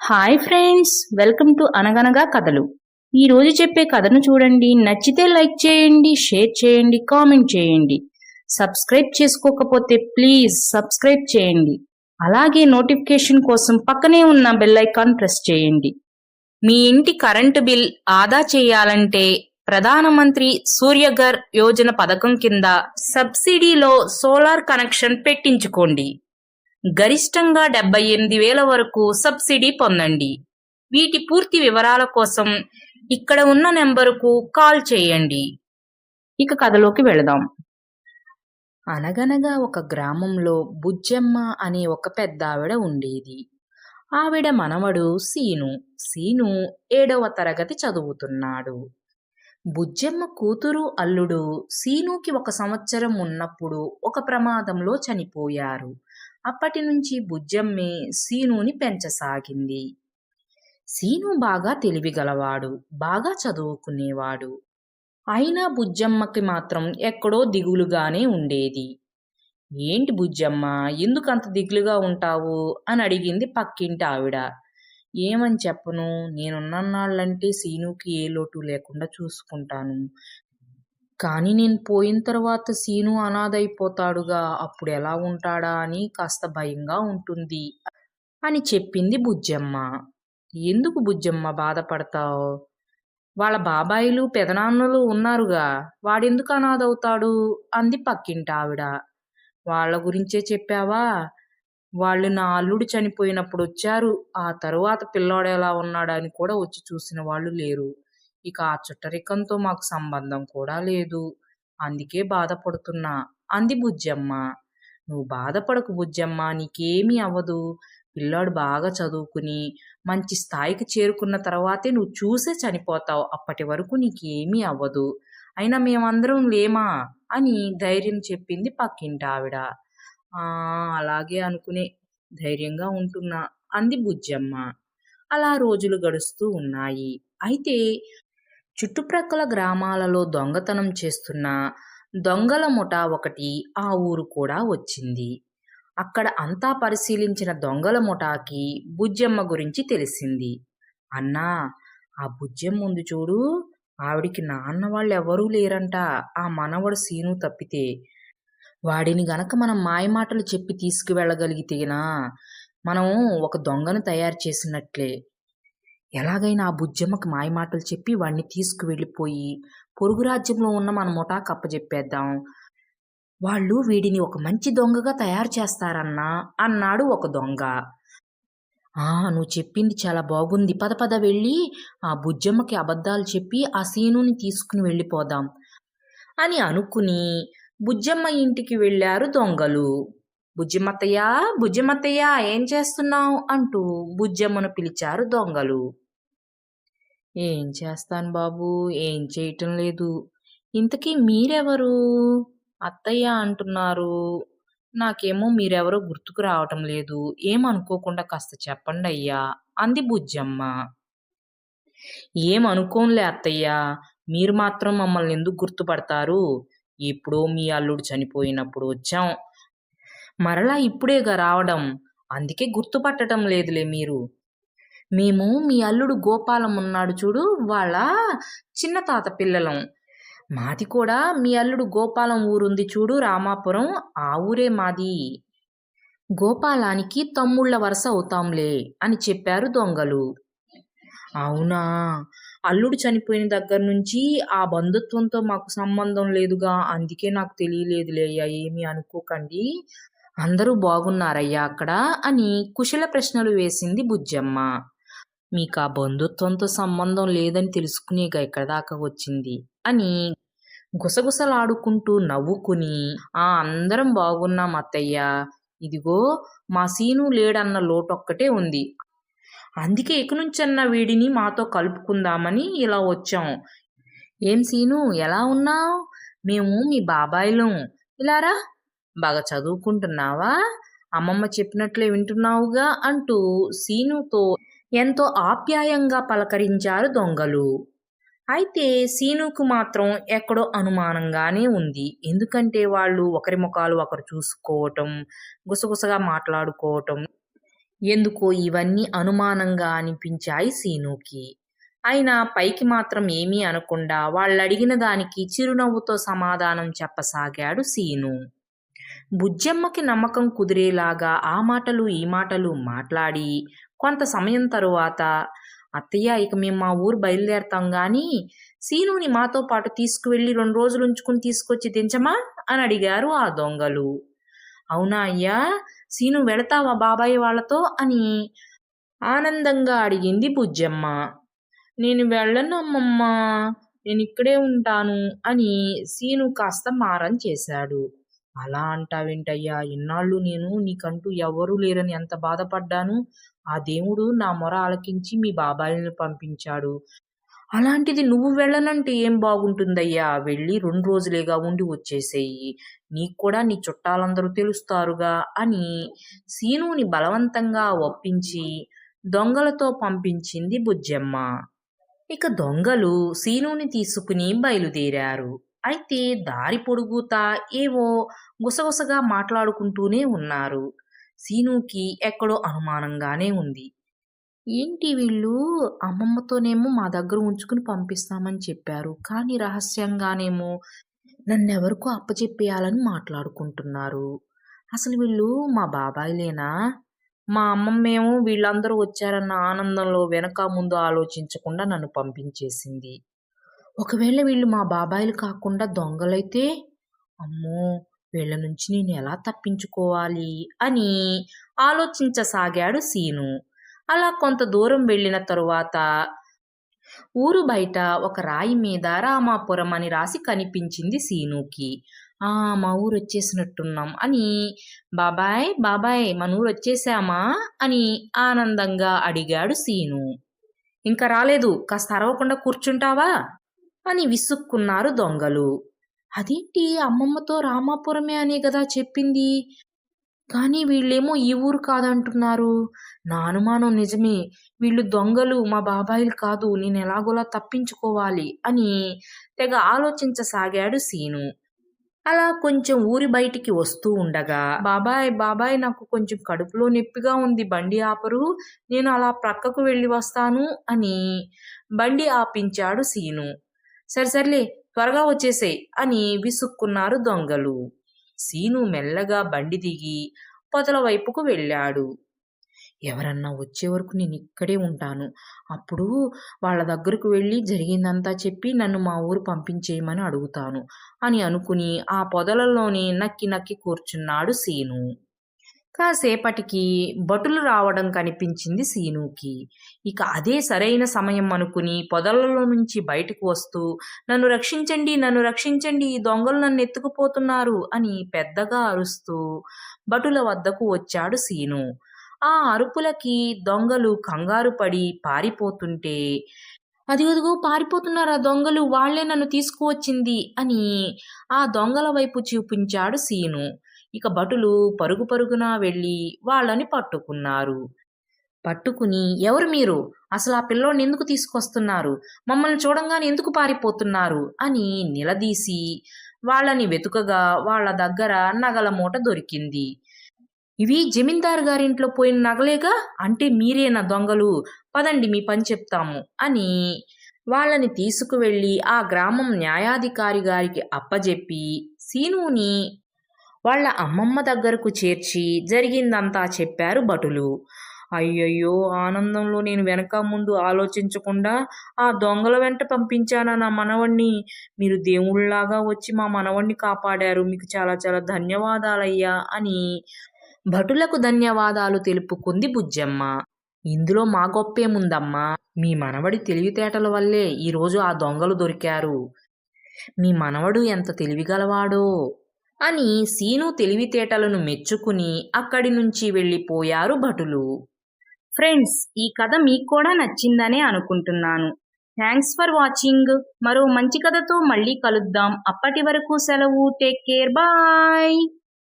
Hi friends welcome to అనగనగా కథలు ఈ రోజు చెప్పే కథను చూడండి నచ్చితే లైక్ చేయండి షేర్ చేయండి కామెంట్ చేయండి. సబ్స్క్రైబ్ చేసుకోకపోతే ప్లీజ్ సబ్స్క్రైబ్ చేయండి. అలాగే నోటిఫికేషన్ కోసం పక్కనే ఉన్న బెల్ ఐకాన్ ప్రెస్ చేయండి. మీ ఇంటి కరెంటు బిల్ ఆదా చేయాలంటే ప్రధానమంత్రి సూర్యఘర్ యోజన పథకం కింద సబ్సిడీలో సోలార్ కనెక్షన్ పెట్టించుకోండి. గరిష్టంగా డెబ్బై ఎనిమిది వేల వరకు సబ్సిడీ పొందండి. వీటి పూర్తి వివరాల కోసం ఇక్కడ ఉన్న నెంబరుకు కాల్ చేయండి. ఇక కథలోకి వెళదాం. అనగనగా ఒక గ్రామంలో బుజ్జమ్మ అనే ఒక పెద్ద ఆవిడ ఉండేది. ఆవిడ మనవడు సీను. సీను ఏడవ తరగతి చదువుతున్నాడు. బుజ్జమ్మ కూతురు అల్లుడు సీనుకి ఒక సంవత్సరం ఉన్నప్పుడు ఒక ప్రమాదంలో చనిపోయారు. అప్పటి నుంచి బుజ్జమ్మే సీనుని పెంచసాగింది. సీను బాగా తెలివిగలవాడు బాగా చదువుకునేవాడు. అయినా బుజ్జమ్మకి మాత్రం ఎక్కడో దిగులుగానే ఉండేది. ఏంటి బుజ్జమ్మ ఎందుకు అంత దిగులుగా ఉంటావు? అని అడిగింది పక్కింటి ఆవిడ ఏమని చెప్పను? నేనున్నాళ్ళంటే సీనుకి ఏ లోటు లేకుండా చూసుకుంటాను. కానీ నేను పోయిన తర్వాత సీను అనాథైపోతాడుగా అప్పుడు ఎలా ఉంటాడా అని కాస్త భయంగా ఉంటుంది అని చెప్పింది బుజ్జమ్మ. ఎందుకు బుజ్జమ్మ బాధపడతావు? వాళ్ళ బాబాయిలు పెదనాన్నలు ఉన్నారుగా వాడెందుకు అనాథవుతాడు? అంది పక్కింటి ఆవిడ వాళ్ళ గురించే చెప్పావా? వాళ్ళు నా అల్లుడు చనిపోయినప్పుడు వచ్చారు. ఆ తరువాత పిల్లోడు ఎలా ఉన్నాడని కూడా వచ్చి చూసిన వాళ్ళు లేరు. ఇక ఆ చుట్టరికంతో మాకు సంబంధం కూడా లేదు. అందుకే బాధపడుతున్నా. అంది బుజ్జమ్మ. నువ్వు బాధపడకు బుజ్జమ్మ నీకేమీ అవ్వదు. పిల్లాడు బాగా చదువుకుని మంచి స్థాయికి చేరుకున్న తర్వాతే నువ్వు చూసే చనిపోతావు. అప్పటి వరకు నీకేమీ అవ్వదు. అయినా మేమందరం లేమా? అని ధైర్యం చెప్పింది పక్కింటి ఆవిడ అలాగే అనుకునే ధైర్యంగా ఉంటున్నా. అంది బుజ్జమ్మ. అలా రోజులు గడుస్తూ ఉన్నాయి. అయితే చుట్టుప్రక్కల గ్రామాలలో దొంగతనం చేస్తున్న దొంగల ముఠా ఒకటి ఆ ఊరు కూడా వచ్చింది. అక్కడ అంతా పరిశీలించిన దొంగల ముఠాకి బుజ్జమ్మ గురించి తెలిసింది. అన్నా ఆ బుజ్జమ్మ ఉంది చూడు. ఆవిడికి నాన్న వాళ్ళు ఎవరూ లేరంట. ఆ మనవడు సీను తప్పితే వాడిని గనక మనం మాయమాటలు చెప్పి తీసుకువెళ్ళగలిగితేనా మనం ఒక దొంగను తయారు చేసినట్లే. ఎలాగైనా ఆ బుజ్జమ్మకి మాయమాటలు చెప్పి వాడిని తీసుకువెళ్ళిపోయి పొరుగు రాజ్యంలో ఉన్న మన ముఠా కప్పజెప్పేద్దాం వాళ్ళు వీడిని ఒక మంచి దొంగగా తయారు చేస్తారన్నా అన్నాడు ఒక దొంగ. ఆ నువ్వు చెప్పింది చాలా బాగుంది. పద పద వెళ్ళి ఆ బుజ్జమ్మకి అబద్ధాలు చెప్పి ఆ సీనుని తీసుకుని వెళ్ళిపోదాం అని అనుకుని బుజ్జమ్మ ఇంటికి వెళ్ళారు దొంగలు. బుజ్జిమత్తయ్యా బుజ్జిమత్తయ్యా ఏం చేస్తున్నావు? అంటూ బుజ్జమ్మను పిలిచారు దొంగలు. ఏం చేస్తాను బాబు? ఏం చేయటం లేదు. ఇంతకీ మీరెవరు? అత్తయ్య అంటున్నారు. నాకేమో మీరెవరో గుర్తుకు రావటం లేదు. ఏమనుకోకుండా కాస్త చెప్పండి అయ్యా అంది బుజ్జమ్మ. ఏమనుకోనులే అత్తయ్య మీరు మాత్రం మమ్మల్ని ఎందుకు గుర్తుపడతారు? ఎప్పుడో మీ అల్లుడు చనిపోయినప్పుడు వచ్చాం. మరలా ఇప్పుడేగా రావడం అందుకే గుర్తుపట్టడం లేదులే మీరు. మేము మీ అల్లుడు గోపాలం ఉన్నాడు చూడు వాళ్ళ చిన్న తాత పిల్లలం. మాది కూడా మీ అల్లుడు గోపాలం ఊరుంది చూడు రామాపురం ఆ ఊరే మాది. గోపాలానికి తమ్ముళ్ళ వరుస అవుతాంలే అని చెప్పారు దొంగలు. అవునా? అల్లుడు చనిపోయిన దగ్గర నుంచి ఆ బంధుత్వంతో మాకు సంబంధం లేదుగా అందుకే నాకు తెలియలేదులే అయ్యా ఏమీ అనుకోకండి. అందరూ బాగున్నారయ్యా అక్కడ అని కుశల ప్రశ్నలు వేసింది బుజ్జమ్మ. మీకు ఆ బంధుత్వంతో సంబంధం లేదని తెలుసుకునేగా ఇక్కడ దాకా వచ్చింది అని గుసగుసలాడుకుంటూ నవ్వుకుని ఆ అందరం బాగున్నాం అత్తయ్య. ఇదిగో మా సీను లేడన్న లోటొక్కటే ఉంది. అందుకే ఇక వీడిని మాతో కలుపుకుందామని ఇలా వచ్చాం. ఏం సీను? ఎలా ఉన్నావు? మేము మీ బాబాయిలం. ఇలారా? బాగా చదువుకుంటున్నావా? అమ్మమ్మ చెప్పినట్లే వింటున్నావుగా అంటూ సీనుతో ఎంతో ఆప్యాయంగా పలకరించారు దొంగలు. అయితే సీనుకు మాత్రం ఎక్కడో అనుమానంగానే ఉంది. ఎందుకంటే వాళ్ళు ఒకరి ముఖాలు ఒకరు చూసుకోవటం గుసగుసగా మాట్లాడుకోవటం ఎందుకో ఇవన్నీ అనుమానంగా అనిపించాయి సీనుకి. అయినా పైకి మాత్రం ఏమీ అనకుండా వాళ్ళడిగిన దానికి చిరునవ్వుతో సమాధానం చెప్పసాగాడు సీను. బుజ్జమ్మకి నమ్మకం కుదిరేలాగా ఆ మాటలు ఈ మాటలు మాట్లాడి కొంత సమయం తరువాత అత్తయ్య ఇక మేము మా ఊరు బయలుదేరతాం కానీ సీనుని మాతో పాటు తీసుకువెళ్ళి రెండు రోజులు ఉంచుకుని తీసుకొచ్చి దించమా అని అడిగారు ఆ దొంగలు. అవునా అయ్యా? సీను వెళతావా బాబాయ్ వాళ్ళతో అని ఆనందంగా అడిగింది బుజ్జమ్మ నేను వెళ్ళను అమ్మమ్మ నేను ఇక్కడే ఉంటాను అని సీను కాస్త మారం చేశాడు. అలా అంటావేంటయ్యా? ఇన్నాళ్ళు నేను నీకంటూ ఎవరూ లేరని ఎంత బాధపడ్డాను? ఆ దేవుడు నా మొర ఆలకించి మీ బాబాయిని పంపించాడు. అలాంటిది నువ్వు వెళ్ళనంటే ఏం బాగుంటుందయ్యా? వెళ్ళి రెండు రోజులేగా ఉండి వచ్చేసేయి. నీకు కూడా నీ చుట్టాలందరూ తెలుస్తారుగా అని సీనుని బలవంతంగా ఒప్పించి దొంగలతో పంపించింది బుజ్జమ్మ. ఇక దొంగలు సీనుని తీసుకుని బయలుదేరారు. అయితే దారి పొడుగుతా ఏవో గుసగుసగా మాట్లాడుకుంటూనే ఉన్నారు. సీనుకి ఎక్కడో అనుమానంగానే ఉంది. ఏంటి వీళ్ళు? అమ్మమ్మతోనేమో మా దగ్గర ఉంచుకుని పంపిస్తామని చెప్పారు. కానీ రహస్యంగానేమో నన్నెవరికో అప్పచెప్పేయాలని మాట్లాడుకుంటున్నారు. అసలు వీళ్ళు మా బాబాయిలేనా? మా అమ్మమ్మేమో వీళ్ళందరూ వచ్చారన్న ఆనందంలో వెనక ముందు ఆలోచించకుండా నన్ను పంపించేసింది. ఒకవేళ వీళ్ళు మా బాబాయిలు కాకుండా దొంగలైతే? అమ్మో! వీళ్ళ నుంచి నేను ఎలా తప్పించుకోవాలి? అని ఆలోచించసాగాడు సీను. అలా కొంత దూరం వెళ్ళిన తరువాత ఊరు బయట ఒక రాయి మీద రామాపురం అని రాసి కనిపించింది సీనుకి. ఆ మా ఊరు వచ్చేసినట్టున్నాం అని. బాబాయ్ బాబాయ్ మన ఊరు వచ్చేసామా అని ఆనందంగా అడిగాడు సీను. ఇంకా రాలేదు కాస్త అరవకుండా కూర్చుంటావా అని విసుక్కున్నారు దొంగలు. అదేంటి అమ్మమ్మతో రామాపురమే అనే కదా చెప్పింది? కానీ వీళ్ళేమో ఈ ఊరు కాదంటున్నారు. నా అనుమానం నిజమే. వీళ్ళు దొంగలు మా బాబాయిలు కాదు నేను ఎలాగోలా తప్పించుకోవాలి అని తెగ ఆలోచించసాగాడు సీను. అలా కొంచెం ఊరి బయటికి వస్తూ ఉండగా బాబాయ్ బాబాయ్ నాకు కొంచెం కడుపులో నొప్పిగా ఉంది బండి ఆపరు నేను అలా ప్రక్కకు వెళ్ళి వస్తాను అని బండి ఆపించాడు సీను. సరే సర్లే త్వరగా వచ్చేసే అని విసుక్కున్నారు దొంగలు. సీను మెల్లగా బండి దిగి పొదల వైపుకు వెళ్ళాడు. ఎవరన్నా వచ్చే వరకు నేను ఇక్కడే ఉంటాను. అప్పుడు వాళ్ళ దగ్గరకు వెళ్ళి జరిగిందంతా చెప్పి నన్ను మా ఊరు పంపించేయమని అడుగుతాను అని అనుకుని ఆ పొదలలోనే నక్కి నక్కి కూర్చున్నాడు సీను. కాసేపటికి భటులు రావడం కనిపించింది సీనుకి. ఇక అదే సరైన సమయం అనుకుని పొదలలో నుంచి బయటకు వస్తూ నన్ను రక్షించండి నన్ను రక్షించండి ఈ దొంగలు నన్ను ఎత్తుకుపోతున్నారు అని పెద్దగా అరుస్తూ భటుల వద్దకు వచ్చాడు సీను. ఆ అరుపులకి దొంగలు కంగారు పడి పారిపోతుంటే అదిగదిగో పారిపోతున్నారు ఆ దొంగలు? వాళ్ళే నన్ను తీసుకువచ్చింది అని ఆ దొంగల వైపు చూపించాడు సీను. ఇక భటులు పరుగు పరుగున వెళ్ళి వాళ్ళని పట్టుకున్నారు. పట్టుకుని ఎవరు మీరు? అసలు ఆ పిల్లోడిని ఎందుకు తీసుకొస్తున్నారు? మమ్మల్ని చూడంగానే ఎందుకు పారిపోతున్నారు? అని నిలదీసి వాళ్ళని వెతుకగా వాళ్ళ దగ్గర నగల మూట దొరికింది. ఇవి జమీందారు గారింట్లో పోయిన నగలేగా? అంటే మీరేనా దొంగలు. పదండి మీ పని చెప్తాము అని వాళ్ళని తీసుకువెళ్ళి ఆ గ్రామం న్యాయాధికారి గారికి అప్పజెప్పి సీనుని వాళ్ళ అమ్మమ్మ దగ్గరకు చేర్చి జరిగిందంతా చెప్పారు భటులు. అయ్యయ్యో ఆనందంలో నేను వెనక ముందు ఆలోచించకుండా ఆ దొంగల వెంట పంపించానా నా మనవణ్ణి? మీరు దేవుళ్ళలాగా వచ్చి మా మనవణ్ణి కాపాడారు. మీకు చాలా చాలా ధన్యవాదాలయ్యా అని భటులకు ధన్యవాదాలు తెలుపుకుంది బుజ్జమ్మ. ఇందులో మా గొప్పేముందమ్మా? మీ మనవడి తెలివితేటల వల్లే ఈరోజు ఆ దొంగలు దొరికారు. మీ మనవడు ఎంత తెలివిగలవాడో? అని సీను తెలివితేటలను మెచ్చుకుని అక్కడి నుంచి వెళ్ళిపోయారు భటులు. ఫ్రెండ్స్ ఈ కథ మీకు కూడా నచ్చిందనే అనుకుంటున్నాను. Thanks for watching. మరో మంచి కథతో మళ్ళీ కలుద్దాం. అప్పటి వరకు సెలవు. Take care. బాయ్.